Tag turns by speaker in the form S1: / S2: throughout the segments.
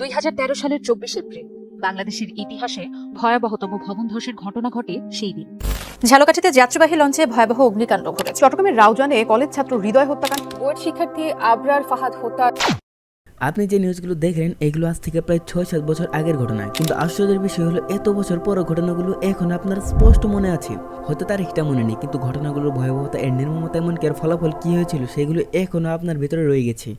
S1: দুই হাজার তেরো সালের চব্বিশ এপ্রিল বাংলাদেশের ইতিহাসে ভয়াবহতম ভবন ধসের ঘটনা ঘটে সেই দিন।
S2: ঝালকাঠিতে যাত্রীবাহী লঞ্চে ভয়াবহ অগ্নিকাণ্ড ঘটেছে।
S3: চট্টগ্রামের রাউজানে কলেজ ছাত্র হৃদয় হত্যাকাণ্ড।
S4: বুয়েট শিক্ষার্থী আবরার ফাহাদ হত্যা
S5: আপনি যে নিউজগুলো দেখলেন এগুলো আজ থেকে প্রায় ছয় সাত বছর আগের ঘটনা। কিন্তু আশ্চর্যের বিষয় হলো এত বছর পর ঘটনাগুলো এখন আপনার স্পষ্ট মনে আছে। হয়তো তারিখটা মনে নেই কিন্তু ঘটনাগুলোর ভয়াবহতা এর নির্মমতা এমনকি এর ফলাফল কী হয়েছিল সেগুলো এখনও আপনার ভিতরে রয়ে গেছে।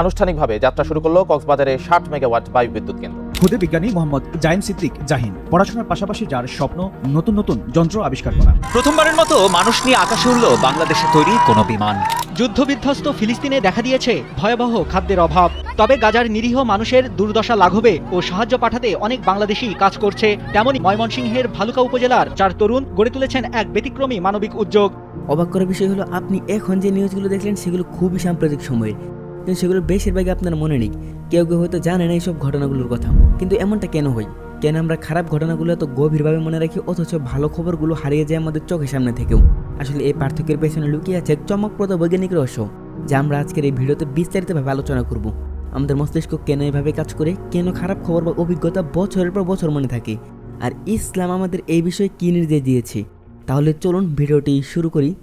S6: আনুষ্ঠানিকভাবে যাত্রা শুরু করল কক্সবাজারে ষাট মেগাওয়াট বায়ু বিদ্যুৎ কেন্দ্র।
S7: খুদে বিজ্ঞানী মোহাম্মদ জাইম সিদ্দিক জাহিন পড়াশোনার পাশাপাশি যার স্বপ্ন নতুন নতুন যন্ত্র আবিষ্কার করা।
S8: প্রথমবারের মতো মানুষ নিয়ে আকাশে উড়ল বাংলাদেশে তৈরি কোনো বিমান। যুদ্ধবিধ্বস্ত ফিলিস্তিনে দেখা দিয়েছে ভয়াবহ খাদ্যের অভাব। তবে গাজার নিরীহ মানুষের দুর্দশা লাঘবে ও সাহায্য পাঠাতে অনেক বাংলাদেশি কাজ করছে। তেমনই ময়মনসিংহের ভালুকা উপজেলার চার তরুণ গড়ে তুলেছেন এক ব্যতিক্রমী মানবিক উদ্যোগ।
S5: অবাক করার বিষয় হলো আপনি এখন যে নিউজগুলো দেখলেন সেগুলো খুবই সাম্প্রতিক সময়ের। কিন্তু সেগুলো বেশিরভাগই আপনার মনে নেই। কেউ কেউ হয়তো জানে না এইসব ঘটনাগুলোর কথা। কিন্তু এমনটা কেন হয়? কেন আমরা খারাপ ঘটনাগুলো এত গভীরভাবে মনে রাখি, অথচ ভালো খবরগুলো হারিয়ে যায় আমাদের চোখের সামনে থেকেও? আসলে এই পার্থক্যের পেছনে লুকিয়ে আছে চমকপ্রদ বৈজ্ঞানিক রহস্য, যা আমরা আজকের এই ভিডিওতে বিস্তারিতভাবে আলোচনা করব। আমাদের মস্তিষ্ক কেন এভাবে কাজ করে, কেন খারাপ খবর বা অভিজ্ঞতা বছরের পর বছর মনে থাকে? আর ইসলাম আমাদের এই বিষয়ে কী নির্দেশ দিয়েছে? তাহলে চলুন ভিডিওটি শুরু করি।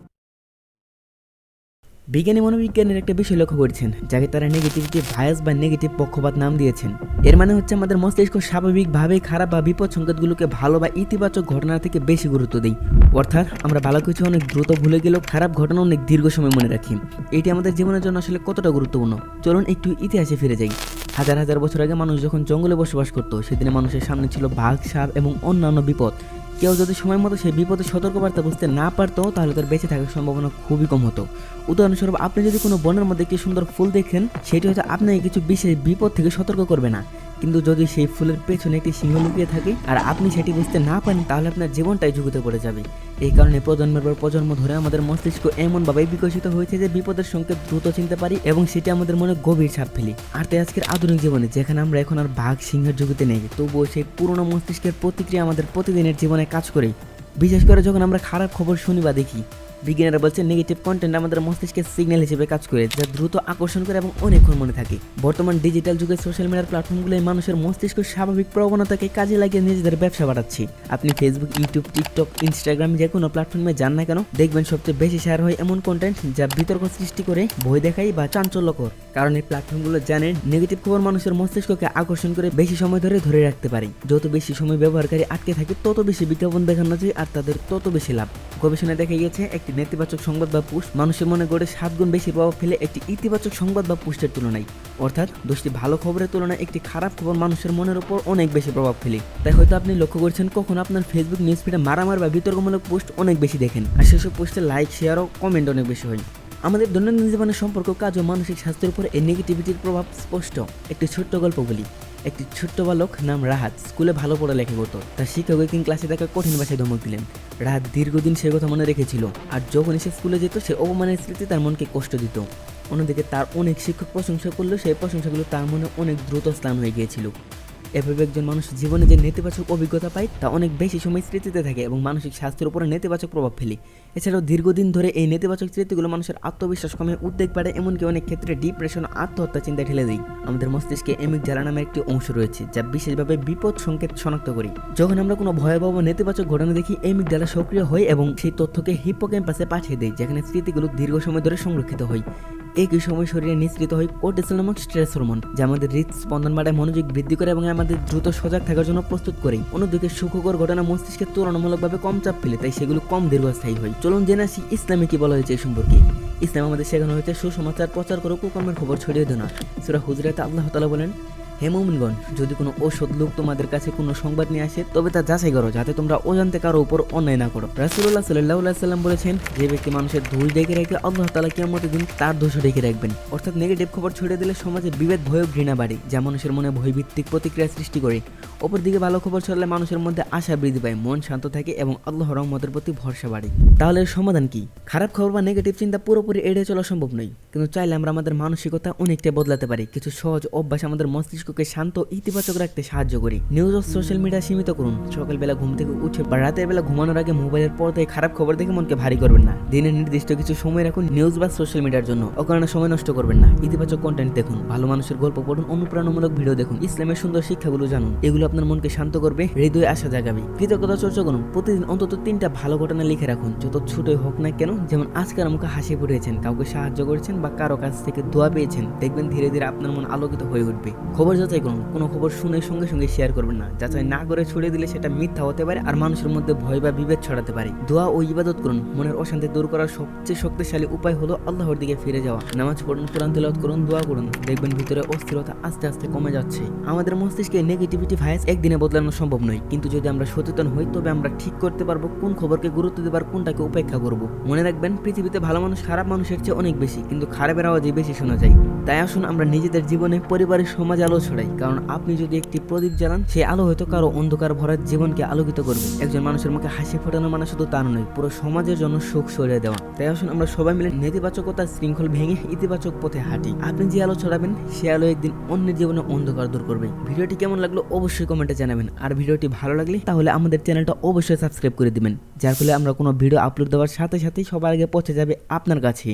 S5: বিজ্ঞানী মনোবিজ্ঞানের একটা বিষয় লক্ষ্য করেছেন, যাকে তারা নেগেটিভিটি ভায়াস বা নেগেটিভ পক্ষপাত নাম দিয়েছেন। এর মানে হচ্ছে আমাদের মস্তিষ্ক স্বাভাবিকভাবে খারাপ বা বিপদ সংকেতগুলোকে ভালো বা ইতিবাচক ঘটনা থেকে বেশি গুরুত্ব দেই অর্থাৎ আমরা ভালো কিছু অনেক দ্রুত ভুলে গেলেও খারাপ ঘটনা অনেক দীর্ঘ সময় মনে রাখি। এটি আমাদের জীবনের জন্য আসলে কতটা গুরুত্বপূর্ণ? চলুন একটু ইতিহাসে ফিরে যাই। হাজার হাজার বছর আগে মানুষ যখন জঙ্গলে বসবাস করত, সেদিনে মানুষের সামনে ছিল বাঘ, সাপ এবং অন্যান্য বিপদ। কেউ যদি সময় মতো সেই বিপদের সতর্কবার্তা বুঝতে না পারতো, তাহলে তার বেঁচে থাকার সম্ভাবনা খুবই কম হতো। উদাহরণস্বরূপ, আপনি যদি কোনো বনের মধ্যে একটি সুন্দর ফুল দেখেন, সেটি হয়তো আপনাকে কিছু বিশেষ বিপদ থেকে সতর্ক করবে না। কিন্তু যদি সেই ফুলের পেছনে একটি সিংহ লুকিয়ে থাকে আর আপনি সেটি বুঝতে না পারেন, তাহলে আপনার জীবনটাই ঝুঁকিতে পড়ে যাবে। এই কারণে প্রজন্মের পর প্রজন্ম ধরে আমাদের মস্তিষ্ক এমনভাবে বিকশিত হয়েছে যে বিপদের সংকেত দ্রুত চিনতে পারি এবং সেটি আমাদের মনে গভীর ছাপ ফেলি। আর তাই আজকের আধুনিক জীবনে যেখানে আমরা এখন আর বাঘ, সিংহের ঝুঁকিতে নেই, তবুও সেই পুরনো মস্তিষ্কের প্রতিক্রিয়া আমাদের প্রতিদিনের জীবনে কাজ করে। বিশেষ করে যখন আমরা খারাপ খবর শুনি বা দেখি বিজ্ঞানীরা বলছে নেগেটিভ কন্টেন্ট আমাদের মস্তিষ্কের সিগন্যাল হিসেবে কাজ করে, যা দ্রুত আকর্ষণ করে এবং অনেকক্ষণ মনে থাকে। বর্তমান ডিজিটাল যুগে সোশ্যাল মিডিয়ার প্ল্যাটফর্মগুলোই মানুষের মস্তিষ্ক স্বাভাবিক প্রবণতাকে কাজে লাগিয়ে নিজেদের ব্যবসা বাড়াচ্ছে। আপনি ফেসবুক ইউটিউব টিকটক ইনস্টাগ্রাম যে কোনো প্ল্যাটফর্মে যান না কেন, দেখবেন সবচেয়ে বেশি শেয়ার হয় এমন কন্টেন্ট যা বিতর্ক সৃষ্টি করে, ভয় দেখাই বা চাঞ্চল্যকর। কারণ এই প্ল্যাটফর্মগুলো জানেন নেগেটিভ খবর মানুষের মস্তিষ্ককে আকর্ষণ করে বেশি সময় ধরে ধরে রাখতে পারে। যত বেশি সময় ব্যবহারকারী আটকে থাকে, তত বেশি বিজ্ঞাপন দেখানো যায় আর তাদের তত বেশি লাভ। গবেষণায় দেখা গিয়েছে, একটি নেতিবাচক সংবাদ বা পুষ্ট মানুষের মনে গড়ে সাত গুণ বেশি প্রভাব ফেলে একটি ইতিবাচক সংবাদ বা পুষ্টের তুলনায়। অর্থাৎ, দোষটি ভালো খবরের তুলনায় একটি খারাপ খবর মানুষের মনের উপর অনেক বেশি প্রভাব ফেলে। তাই হয়তো আপনি লক্ষ্য করছেন, কখন আপনার ফেসবুক নিউজ ফিডে মারামার বা বিতর্কমূলক পোস্ট অনেক বেশি দেখেন। আর সেসব পোস্টে লাইক শেয়ার ও কমেন্ট অনেক বেশি হয়। আমাদের দৈনন্দিন জীবনের সম্পর্ক, কাজ ও মানসিক স্বাস্থ্যের উপর এই নেগেটিভিটির প্রভাব স্পষ্ট। একটি ছোট্ট গল্প বলি। একটি ছোট্ট বালক নাম রাহাত, স্কুলে ভালো পড়ালেখা করতো। তার শিক্ষক একদিন ক্লাসে তাকে কঠিন ভাষায় ধমক দিলেন। রাহাত দীর্ঘদিন সে কথা মনে রেখেছিল, আর যখনই সে স্কুলে যেত, সে অপমানের স্মৃতি তার মনকে কষ্ট দিত। অন্যদিকে তার অনেক শিক্ষক প্রশংসা করলেও সেই প্রশংসাগুলো তার মনে অনেক দ্রুত স্নান হয়ে গিয়েছিল। এভাবে একজন মানুষ জীবনে যে নেতিবাচক অভিজ্ঞতা পায়, তা অনেক বেশি সময় স্মৃতিতে থাকে এবং মানসিক স্বাস্থ্যের উপরে নেতিবাচক প্রভাব ফেলে। এছাড়াও দীর্ঘদিন ধরে এই নেতিবাচক স্মৃতিগুলো মানুষের আত্মবিশ্বাস কমে উদ্বেগ বাড়ে এমনকি অনেক ক্ষেত্রে ডিপ্রেশন আত্মহত্যা চিন্তা ঠেলে দেয়। আমাদের মস্তিষ্কে এমিক জ্বালা নামের একটি অংশ রয়েছে, যা বিশেষভাবে বিপদ সংকেত শনাক্ত করি। যখন আমরা কোনো ভয়াবহ নেতিবাচক ঘটনা দেখি, এমিক জ্বালা সক্রিয় হয় এবং সেই তথ্যকে হিপোক্যাম্পাসে পাঠিয়ে দেয়, যেখানে স্মৃতিগুলো দীর্ঘ সময় ধরে সংরক্ষিত হয়। একই সময় শরীরে নিঃসৃত হয় কোর্টিসল নামক স্ট্রেস হরমোন যা আমাদের হৃদস্পন্দন বাড়ায়, মনোযোগ বৃদ্ধি করে এবং আমাদের দ্রুত সজাগ থাকার জন্য প্রস্তুত করে। অন্যদিকে সুখকর ঘটনা মস্তিষ্কে তুলনামূলকভাবে কম চাপ ফেলে তাই সেগুলো কম দীর্ঘস্থায়ী হয়। চলুন জেনে আসি ইসলামে কি বলা হয়েছে এই সম্পর্কে। ইসলাম আমাদের শেখানো হয়েছে সুসমাচার, প্রচার করে, কুকর্মের খবর ছড়িয়ে দেওয়া। সুরা হুজরাতে আল্লাহ তালা বলেন হে মোমিনগণ, যদি কোনো ওষুধ লোক তোমাদের কাছে কোনো সংবাদ নিয়ে আসে, তবে তা যাচাই করো, যাতে তোমরা অজান্তে কারও উপর অন্যায় না করো। রাসুল্লাহ সাল্লাহ সাল্লাম বলেছেন, যে ব্যক্তি মানুষের ধূল ডেকে রাখবে আল্লাহ তালা কিয়ামতের দিন তার দোষও ডেকে রাখবেন। অর্থাৎ নেগেটিভ খবর ছড়িয়ে দিলে সমাজে বিভেদ, ভয় ঘৃণা বাড়ে, যা মানুষের মনে ভয়ভিত্তিক প্রতিক্রিয়া সৃষ্টি করে। অপরদিকে ভালো খবর ছড়ালে মানুষের মধ্যে আশা বৃদ্ধি পায়, মন শান্ত থাকে এবং আল্লাহ রহমতের প্রতি ভরসা বাড়ে। তাহলে সমাধান কি? খারাপ খবর বা নেগেটিভ চিন্তা পুরোপুরি এড়িয়ে চলা সম্ভব নয়। কিন্তু চাইলে আমরা আমাদের মানসিকতা অনেকটাই বদলাতে পারি। কিছু সহজ অভ্যাস আমাদের মস্তিষ্ক মস্তিষ্ককে শান্ত, ইতিবাচক রাখতে সাহায্য করি। নিউজ ও সোশ্যাল মিডিয়া সীমিত করুন। সকালবেলা ঘুম থেকে উঠে বা রাতের বেলা ঘুমানোর আগে মোবাইলের পর্দায় খারাপ খবর দেখে মনকে ভারী করবেন না। দিনের নির্দিষ্ট কিছু সময় রাখুন নিউজ বা সোশ্যাল মিডিয়ার জন্য। অকারণে সময় নষ্ট করবেন না। ইতিবাচক কন্টেন্ট দেখুন। ভালো মানুষের গল্প পড়ুন, অনুপ্রেরণামূলক ভিডিও দেখুন। ইসলামের সুন্দর শিক্ষাগুলো জানুন। এগুলো আপনার মনকে শান্ত করবে, হৃদয়ে আশা জাগাবে। কৃতজ্ঞতা চর্চা করুন। প্রতিদিন অন্তত তিনটা ভালো ঘটনা লিখে রাখুন। যত ছোটই হোক না কেন, যেমন আজকের মুখে হাসি ফুটিয়েছেন কাউকে সাহায্য করেছেন বা কারও কাছ থেকে দোয়া পেয়েছেন, দেখবেন ধীরে ধীরে আপনার মন আলোকিত হয়ে উঠবে। খবর যাচাই করুন কোনো খবর শুনে সঙ্গে সঙ্গে শেয়ার করবেন না। যাচাই না করে ছড়িয়ে দিলে সেটা মিথ্যা হতে পারে আর মানুষের মধ্যে ভয় বা বিভেদ ছড়াতে পারে। দোয়া ও ইবাদত করুন, মনের অশান্তি দূর করার সবচেয়ে শক্তিশালী উপায় হলো আল্লাহর দিকে ফিরে যাওয়া। নামাজ পড়ুন, কোরআন তেলাওয়াত করুন, দোয়া করুন। দেখবেন ভিতরে অস্থিরতা আস্তে আস্তে কমে যাচ্ছে। আমাদের মস্তিষ্কে নেগেটিভিটি ভাইরাস একদিনে বদলানো সম্ভব নয়। কিন্তু যদি আমরা সচেতন হই, তবে আমরা ঠিক করতে পারব কোন খবরকে গুরুত্ব দেবার, কোনটাকে উপেক্ষা করব। মনে রাখবেন, পৃথিবীতে ভালো মানুষ, খারাপ মানুষের চেয়ে অনেক বেশি, কিন্তু খারাপের আওয়াজই বেশি শোনা যায়। তাই আসুন আমরা নিজেদের জীবনে, পরিবারের সমাজ আলো ছড়াই কারণ আপনি যদি একটি প্রদীপ জ্বালান সেই আলো হয়তো কারও অন্ধকার ভরা জীবনকে আলোকিত করবে। একজন মানুষের মুখে হাসি ফোটানো মানে শুধু তার নয়, পুরো সমাজের জন্য সুখ সরিয়ে দেওয়া। তাই আসুন আমরা সবাই মিলে নেতিবাচকতার শৃঙ্খল ভেঙে ইতিবাচক পথে হাঁটি। আপনি যে আলো ছড়াবেন, সে আলো একদিন অন্যের জীবনে অন্ধকার দূর করবে। ভিডিওটি কেমন লাগল অবশ্যই কমেন্টে জানাবেন। আর ভিডিওটি ভালো লাগলে তাহলে আমাদের চ্যানেলটা অবশ্যই সাবস্ক্রাইব করে দিবেন, যার ফলে আমরা কোনো ভিডিও আপলোড দেওয়ার সাথে সাথেই সবার আগে পৌঁছে যাবে আপনার কাছে।